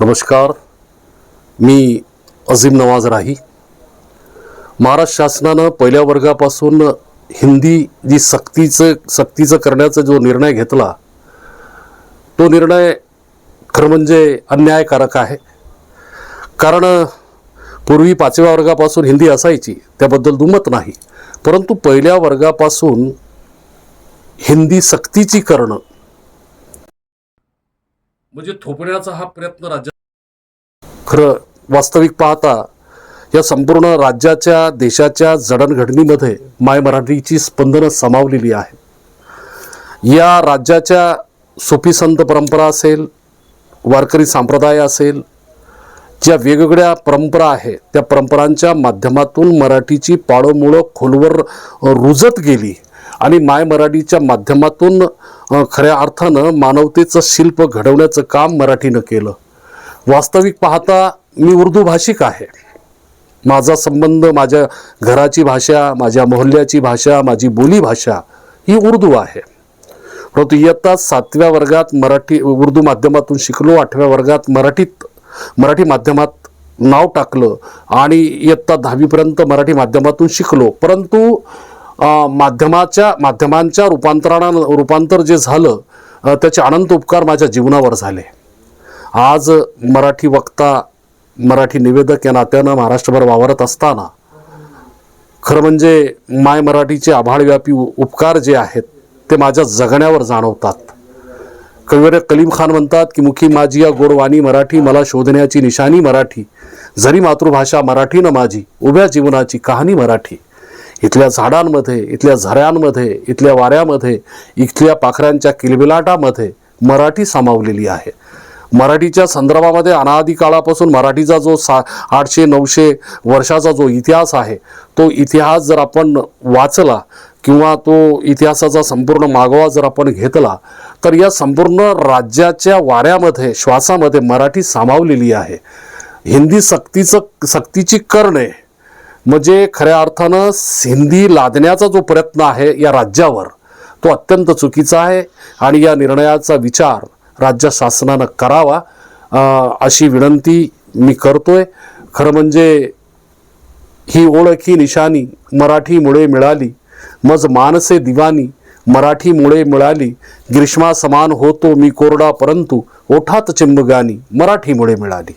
नमस्कार. मी अझीम नवाज राही. महाराष्ट्र शासनानं पहिल्या वर्गापासून हिंदी जी सक्तीचं सक्तीचं करण्याचा जो निर्णय घेतला तो निर्णय खरं म्हणजे अन्यायकारक आहे. कारण पूर्वी पाचव्या वर्गापासून हिंदी असायची त्याबद्दल दुमत नाही. परंतु पहिल्या वर्गापासून हिंदी सक्तीची करणं म्हणजे थोपण्याचा हा प्रयत्न राज्य खरं वास्तविक पाहता या संपूर्ण राज्याच्या देशाच्या जडणघडणीमध्ये माय मराठीची स्पंदनं सामावलेली आहे या राज्याच्या सोपी संत परंपरा असेल वारकरी संप्रदाय असेल ज्या वेगवेगळ्या परंपरा आहेत त्या परंपरांच्या माध्यमातून मराठीची पाळंमुळं खोलवर रुजत गेली. आणि माय मराठीच्या माध्यमातून खऱ्या अर्थानं मानवतेचं शिल्प घडवण्याचं काम मराठीनं केलं. वास्तविक पाहता मी उर्दू भाषिक आहे. माझा संबंध माझ्या घराची भाषा माझ्या मोहल्ल्याची भाषा माझी बोलीभाषा ही उर्दू आहे. परंतु इयत्ता सातव्या वर्गात मराठी उर्दू माध्यमातून शिकलो आठव्या वर्गात मराठीत मराठी माध्यमात नाव टाकलं आणि इयत्ता दहावीपर्यंत मराठी माध्यमातून शिकलो. परंतु माध्यमाच्या माध्यमांच्या रूपांतरणा रूपांतर जे झालं त्याचे अनंत उपकार माझ्या जीवनावर झाले. आज मराठी वक्ता मराठी निवेदक या नात्यानं महाराष्ट्रभर वावरत असताना खरं म्हणजे माय मराठीचे आभाळव्यापी उपकार जे आहेत ते माझ्या जगण्यावर जाणवतात. कविवर्य कलीम खान म्हणतात की मुखी माझी या गोडवाणी मराठी मला शोधण्याची निशाणी मराठी जरी मातृभाषा मराठी न माझी उभ्या जीवनाची कहाणी मराठी इथल्या झाडांमध्ये इथल्या झऱ्यांमध्ये इथल्या वाऱ्यामध्ये इथल्या पाखरांच्या किलबिलाटामध्ये मराठी सामावलेली आहे. मराठीच्या संदर्भामध्ये अनादी काळापासून मराठीचा जो सा आठशे नऊशे वर्षाचा जो इतिहास आहे तो इतिहास जर आपण वाचला किंवा तो इतिहासाचा संपूर्ण मागोवा जर आपण घेतला तर या संपूर्ण राज्याच्या वाऱ्यामध्ये श्वासामध्ये मराठी सामावलेली आहे. हिंदी सक्तीचं सक्तीची करणे म्हणजे खऱ्या अर्थानं हिंदी लादण्याचा जो प्रयत्न आहे या राज्यावर तो अत्यंत चुकीचा आहे आणि या निर्णयाचा विचार राज्य शासनानं करावा अशी विनंती मी करतोय. खरं म्हणजे ही ओळखी निशाणी मराठीमुळे मिळाली मज मानसे दिवानी मराठीमुळे मिळाली ग्रीष्मा समान होतो मी कोरडा परंतु ओठात चिंबगानी मराठीमुळे मिळाली.